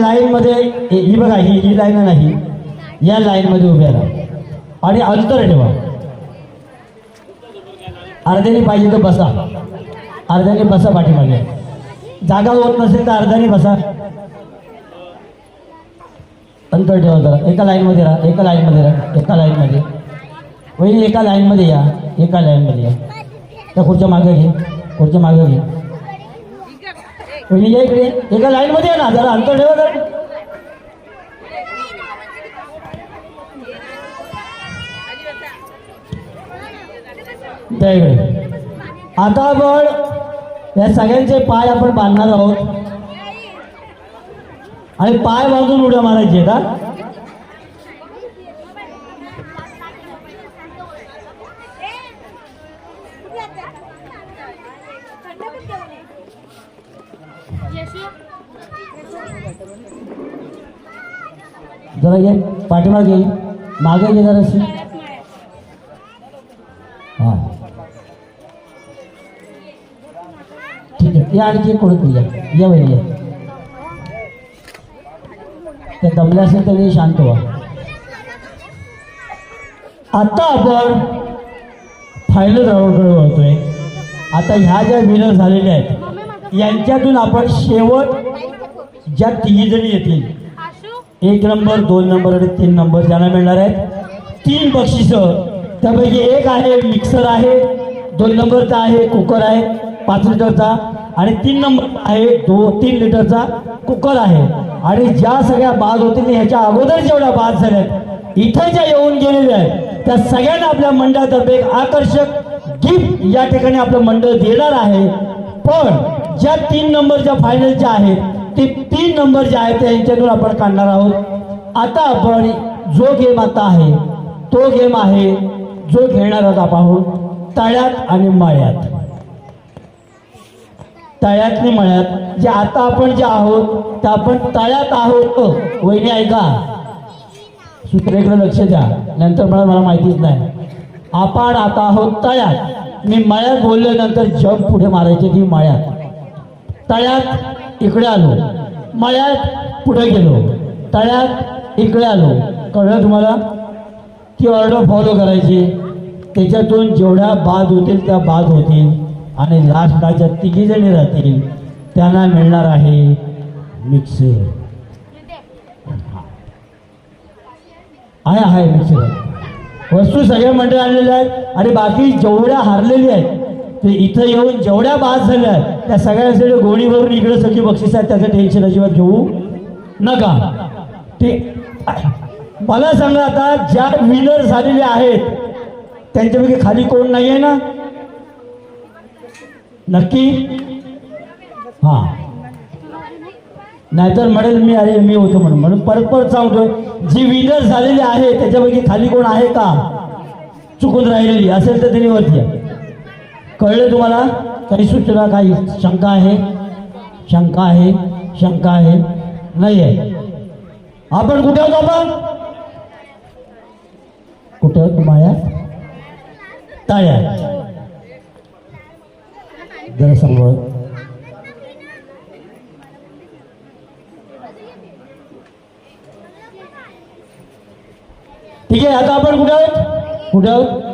Line मध्ये ही बघा ही ही line नाही या लाईन मध्ये उभ्या राहा. आणि अंतर ठेवा. अर्ध्याने पाहिजे तर बसा. अर्ध्याने बसा पाठीमागे. जागा होत नसेल तर अर्ध्याने बसा. अंतर ठेवा जरा. एका लाईन मध्ये राहा एका लाईन मध्ये राहा एका लाईन मध्ये वहिनी एका लाईन मध्ये या एका लाईन मध्ये या. त्या खुर्च्या मागे घे खुर्च्या मागे घे. तुम्ही या इकडे एका लाईन मध्ये ना जरा अंतर ठेवा जरा. त्या इकडे आता आपण या सगळ्यांचे पाय आपण बांधणार आहोत. आणि पाय बांधून उड्या मारायची का जरा ये पाठीमागे मागे ये जरा हा. ठीक आहे या आणखी एक कोणी या. या वही या. ते दमले असेल तरी शांत व्हा. आता आपण फायनल राऊंडकडे वळतोय. आता ह्या ज्या विनर झालेल्या आहेत यांच्यातून आपण शेवट ज्या तिघी जणी येतील एक नंबर दोन नंबर आणि तीन नंबर ज्यांना मिळणार आहेत तीन बक्षिसं. त्यापैकी एक आहे मिक्सर आहे दोन नंबरचा आहे कुकर आहे पाच लिटरचा. आणि तीन नंबर आहे दो तीन लिटरचा कुकर आहे. आणि ज्या सगळ्या बाद होतील ह्याच्या अगोदर जेवढ्या बाद झाल्यात इथे ज्या येऊन गेलेल्या आहेत त्या सगळ्यांना आपल्या मंडळातर्फे एक आकर्षक गिफ्ट या ठिकाणी आपलं मंडळ देणार आहे. पण ज्या तीन नंबरच्या फायनलच्या आहेत ते तीन नंबर जे आहेत त्यांच्याकडून यांच्यातून आपण काढणार आहोत. आता आपण जो गेम आता आहे तो गेम आहे जो खेळणार आहोत आपण तळ्यात आणि मळ्यात. तळ्यातली मळ्यात जे आता आपण जे आहोत ते आपण तळ्यात आहोत. वहिनी ऐका. सूत्रेकडे लक्ष द्या. नंतर मला मला माहितीच नाही. आपण आता आहोत तळ्यात. मी मळ्यात बोलल्यानंतर जग पुढे मारायचे की मळ्यात? तळ्यात इकडे आलो. मळ्यात पुढे गेलो. तळ्यात इकडे आलो. कळलं तुम्हाला? ती ऑर्डर फॉलो करायची. त्याच्यातून जेवढ्या बाद होतील त्या बाद होतील. आणि लास्टला ज्या तिघी जणी राहतील त्यांना मिळणार आहे मिक्सर आहे आहे मिक्सर वस्तू सगळ्या मंडळ आणलेल्या आहेत. आणि बाकी जेवढ्या हारलेल्या आहेत ते इथं येऊन जेवढ्या बाद झाल्या आहेत त्या सगळ्यांसाठी गोणी भरून इकडे सगळी बक्षीस आहेत त्याचं टेन्शन अजिबात घेऊ नका. ते मला सांगा आता ज्या विनर झालेले आहेत त्यांच्यापैकी खाली कोण नाही आहे ना? नक्की? हां. नाहीतर म्हणेल मी अरे मी होतो म्हणून. म्हणून परत परत सांगतोय जी विनर झालेली आहे त्याच्यापैकी खाली कोण आहे का? चुकून राहिलेली असेल तर त्यांनी वरती आहे कळलं तुम्हाला? काही सूचना, काही शंका आहे? शंका आहे शंका आहे. नाही आहे आपण कुठे आहोत आपण? कुठे माया? टाळ्या जरा सांभाळ ठीक आहे, आता आपण कुठे आहोत? कुठे आहोत?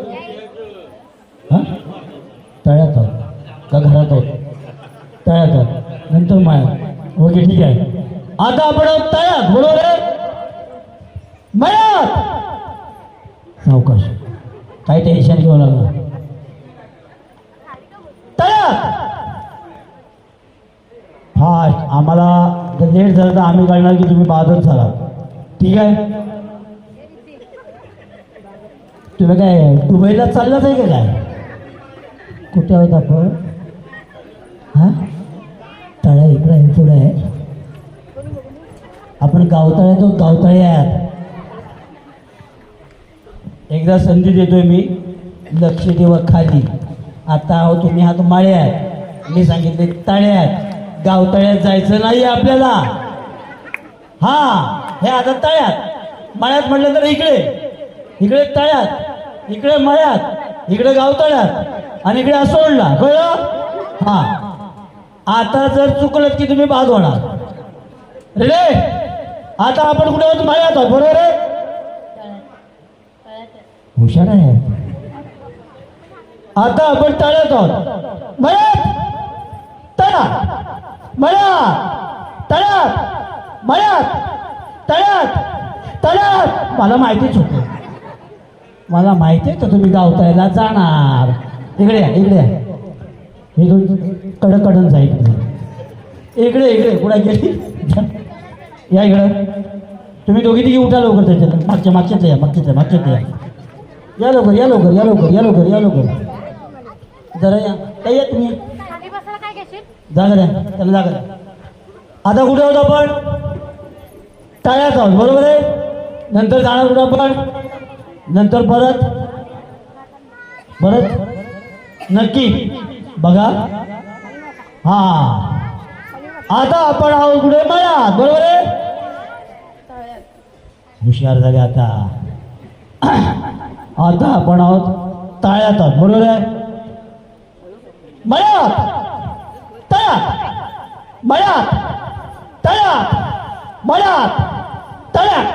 ठीक आहे. आता आपण तयार बरोबर आहे मळ्यात सावकाश. काही टेन्शन घेऊ नका. तयार. फास्ट आम्हाला जर लेट झालं तर आम्ही कळणार की तुम्ही बाजूच झाला ठीक आहे? तुम्ही काय दुबईला चाललाच आहे का काय? कुठे आहोत आपण? हा? तळ्या इकडे पुढे आहे. आपण गावतळ्यात आहोत गावताळे आहेत. एकदा संधी देतोय मी लक्ष ठेवा खाली. आता आहो तुम्ही हात माळे माळ्यात मी सांगितले तळे आहेत. गावताळ्यात जायचं नाही आपल्याला. हा हे आता तळ्यात. माळ्यात म्हटलं तर इकडे. इकडे तळ्यात. इकडे मळ्यात. इकडे गावतळ्यात. आणि इकडे असोडला कळलं? हा. आता जर चुकलं की तुम्ही बाद होणार. रे आता आपण कुठे होतो मळ्यात आहोत बरोबर आहे? हुशार आहे. आता आपण तळ्यात आहोत. मळ्यात! तळा मळ्यात तळ्यात मळ्यात! तळ्यात तळ्यात मला माहितीच होतं. मला माहिती आहे तर तुम्ही गावतायला जाणार. इकडे इकडे हे दोन कडकडन जाईल. इकडे इकडे. कुठे गेली? या इकडं. तुम्ही दोघी तिघी उठा लवकर त्याच्यात. मागच्या मागच्यात या मागच्यात या मागच्यात या. या लवकर या लवकर या लवकर या लवकर या लवकर. जरा या. काही या तुम्ही. काय जागा द्या. त्याला जागा द्या. आता कुठे आहोत आपण? टाळ्यात आहोत बरोबर आहे? नंतर जाणार कुठं आपण? नंतर परत? परत? नक्की. बघा. हा. आता आपण आहोत कुठे? मळ्यात. बरोबर आहे? हुशार झाले आता. आता आपण आहोत ताळ्यात आहोत बरोबर आहे? मळ्यात तळ्यात मळ्यात तळ्यात मळ्यात तळ्यात.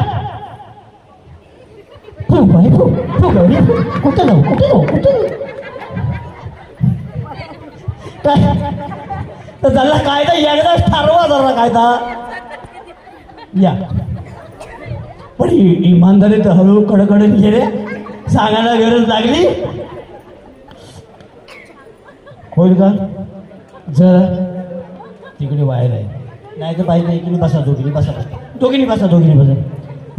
फु आहे फु, फु आहे कुठे जाऊ कुठे जाऊ कुठे जाऊ? तर झाला कायदा एकदाच ठरवा जरा कायदा. या. पण इ- इमानदारी तर हळूहळू कडकडून गेले सांगायला गरज लागली? होईल का? जरा. तिकडे वायर आहे. नाही तर पाहिजे इकडे बसा दोघीने बसा दोघीने बसा दोघीने बसा.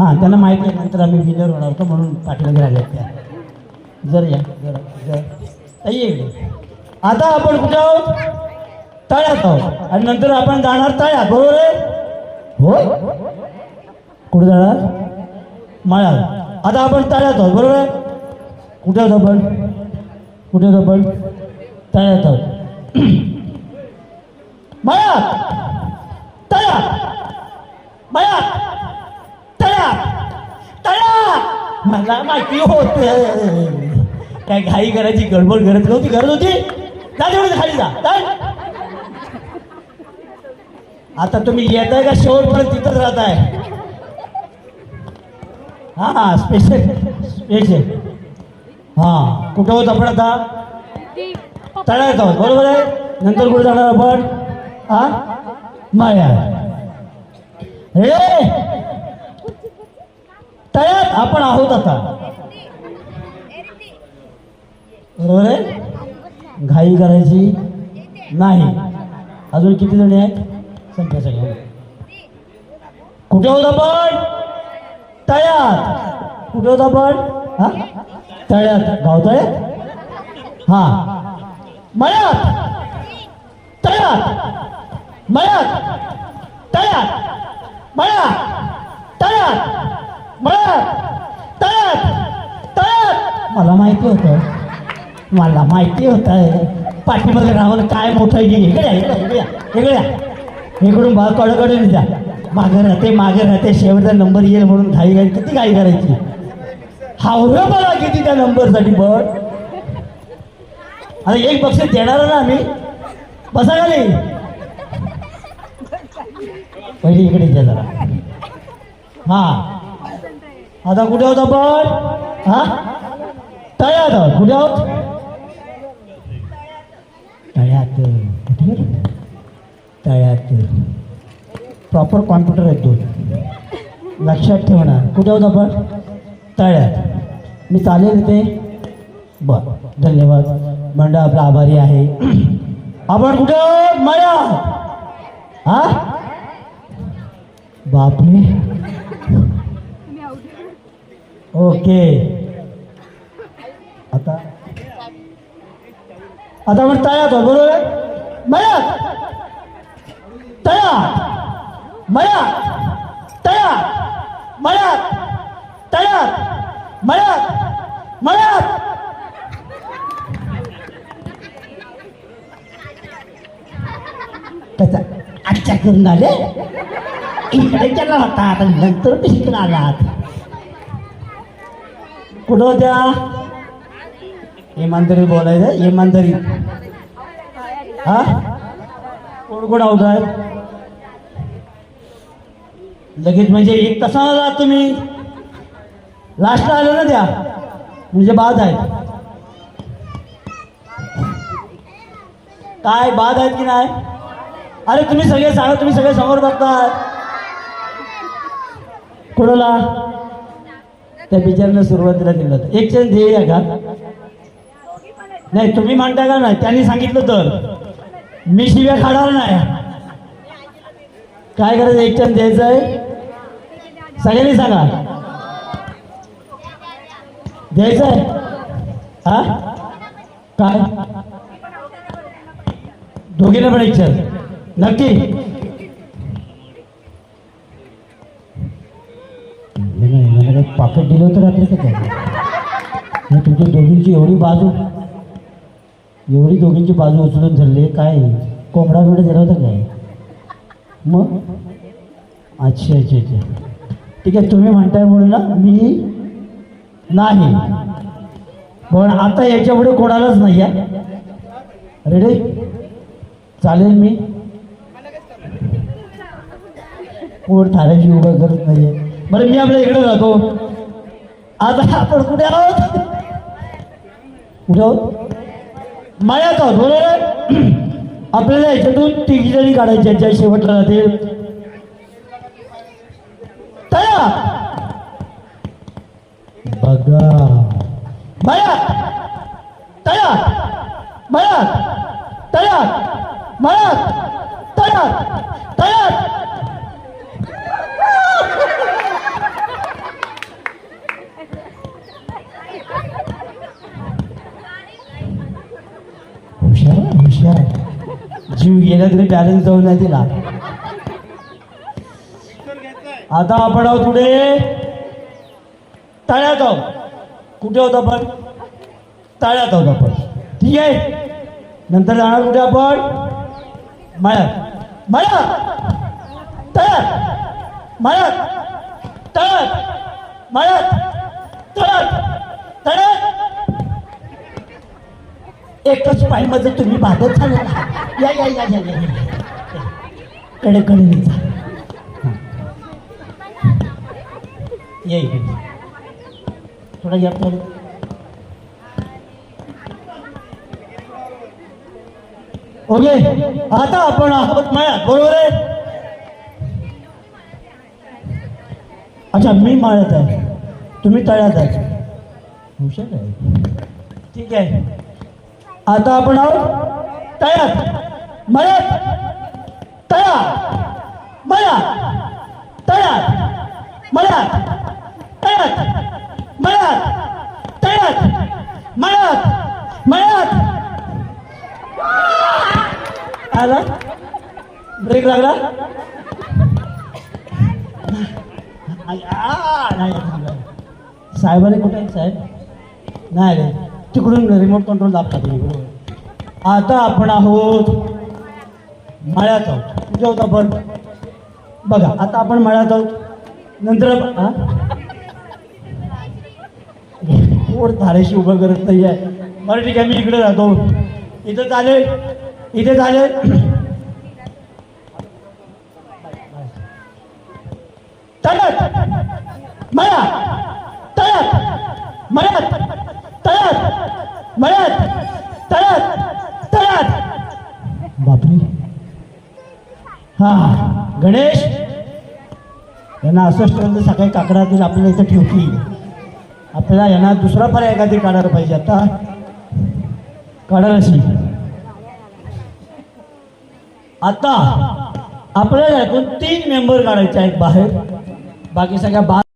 हां त्यांना माहिती आहे नंतर आम्ही विनर होणार होतो म्हणून पाठीमागे राहिले त्या. जर या जर जर. ताई ये. आता आपण कुठे आहोत? तळ्यात आहोत. आणि नंतर आपण जाणार तळ्यात बरोबर आहे? हो कुठे जाणार? मळा आता आपण तळ्यात आहोत बरोबर आहे? कुठे आहोत आपण? कुठे आहोत आपण? तळ्यात आहोत. मळ्यात तळ्यात मळ्यात तळ्यात तळ्यात मला माहिती होते. काय घाई करायची गडबड करत नव्हती गरज होती? जा तेवढी खाली जा. आता तुम्ही येत आहे का शेवटपर्यंत तिथंच राहताय? हा हा स्पेशल स्पेशल हा कुठं होत आपण आता? तळ्यात आहोत बरोबर आहे? नंतर कुठे जाणार आपण? हा? माया. रे तळ्यात आपण आहोत आता. बरोबर आहे? घाई करायची नाही. अजून किती जणी आहेत? संख्या सगळ्या कुठे होत आपण? तळ्यात. कुठे होता आपण हा? तळ्यात. गाव हा. मळ्यात. तळ्यात. मळ्यात. तळ्यात. मळ्यात. तळ्यात. मळ्यात. तळ्यात. तळ्यात. मला माहिती होतं. मला माहिती होतं पाठीमध्ये राहावं काय मोठं आहे हे. इकडे इकडे इकडे इकडून भाग कडकडून द्या मागं राहते मागे राहते शेवटचा नंबर येईल म्हणून घाई घाई किती घाई करायची हावरं मला किती त्या नंबरसाठी बट आता एक बक्षीस देणार ना आम्ही. बसा खाली. पहिली इकडे जरा. हा. आता कुठे होत आपण हा? तळ्यात. कुठे आहोत? तळ्यात. कुठे प्रॉपर कॉम्प्युटर आहेत दोन. लक्षात ठेवणार. कुठे आहोत आपण? तळ्यात. मी चालेल ते बर. धन्यवाद. मंडळ आपला आभारी आहे. आपण कुठे आहोत? मळ्यात. हा? बापरे. ओके. आता? आता आपण तळ्यात आहोत बरोबर? मया मळ्यात. तळ्यात. मळ्यात तळ्यात मळ्यात तळ्यात मळ्यात मळ्यात. त्याचा आजच्या करून आले? इकडे गेला होता आता नंतर तिकडे आला कुठं होत्या? इमानदारी बोलायचं इमानदारी. हा? कोण कोण आहोत लगेच म्हणजे एक तासाला आलात तुम्ही लास्टला आलं ना द्या म्हणजे बाद आहेत. काय बाद आहेत की नाही? अरे तुम्ही सगळे सांगा तुम्ही सगळे समोर बघताय. कोणाला? त्या बिचारनं सुरुवातीला दिलं होतं. एक चेंज देऊया का? नाही तुम्ही म्हणता का नाही? त्यांनी सांगितलं तर. मी शिव्या खाणार नाही. काय करायचं? एक चेंज द्यायचं आहे. सगळ्यांनी सांगा. द्यायचं आहे? हा? काय? दोघीला पण इच्छा नक्की. नाही पाकिट दिलं होतं रात्री का काय? नाही, तुमच्या दोघींची एवढी बाजू एवढी दोघींची बाजू उचलून धरली काय? कोंबडा बिडा दिला होता काय? मग? अच्छा अच्छा अच्छा. ठीक आहे तुम्ही म्हणताय म्हणून मी नाही. पण आता याच्यापुढे कोणालाच नाही आहे. रेडी चालेल मी. कोण थाऱ्याची उभं करत नाहीये. बरं मी आपल्या इकडे जातो. आता आपण कुठे आहोत? कुठे आहोत? मायात आहोत बरोबर आहे? आपल्याला याच्यातून तिघी जणी काढायच्या ज्या शेवटला राहतील तया बघा माया तया माया तया माया तया तया हुशार आहे, हुशार आहे. जीव गेला तरी बॅलन्स जाऊन नाही दिला आता आपण आहोत कुठे तळ्यात आहोत. कुठे होत आपण? तळ्यात आहोत आपण. ठीक आहे? नंतर जाणार कुठे आपण? मळ्यात. मळ्यात. तळ्यात. मळ्यात. तळ्यात. मळ्यात. तळ्यात. तळ्यात. एकच पायमध्ये तुम्ही बाधत झाला. या या या या या या. कडे कडे ये इकडे. थोडा या थोडं ओके आता आपण आहोत माळ्यात बरोबर आहे अच्छा मी माळ्यात आहे। तुम्ही तळ्यात आहे। हुशार आहे। ठीक आहे। आता आपण आहोत तळ्यात। मळ्यात तळा मळ्यात तळ्यात। मळ्यात तळ्यात मळ्यात तळ्यात मळ्यात मळ्यात आला ब्रेक लागला? साहेब कुठे आहे साहेब? नाही रे तिकडून रिमोट कंट्रोल दाबतात तुम्ही बरोबर. आता आपण आहोत मळ्यात आहोत. म्हणजे कुठे आहोत आपण बघा आता आपण मळ्यात आहोत. नंतर हा? कोण धारेशी उभं करत नाही आहे बरं ठीक आहे मी इकडे राहतो इथं चालेल? इथे चालेल? तळत मळ्या तळ्यात मळ्यात तळ्यात मळ्यात तळ्यात तळ्यात. बापरे. हा गणेश. यांना असंच ठेवलं सकाळी काकडातील आपल्याला इथं ठेवती आपल्याला यांना दुसरा पर्याय एखादी काढायला पाहिजे आता. काढायला अशी आता आपल्याला यातून तीन मेंबर काढायचे आहेत बाहेर. बाकी सगळ्या बा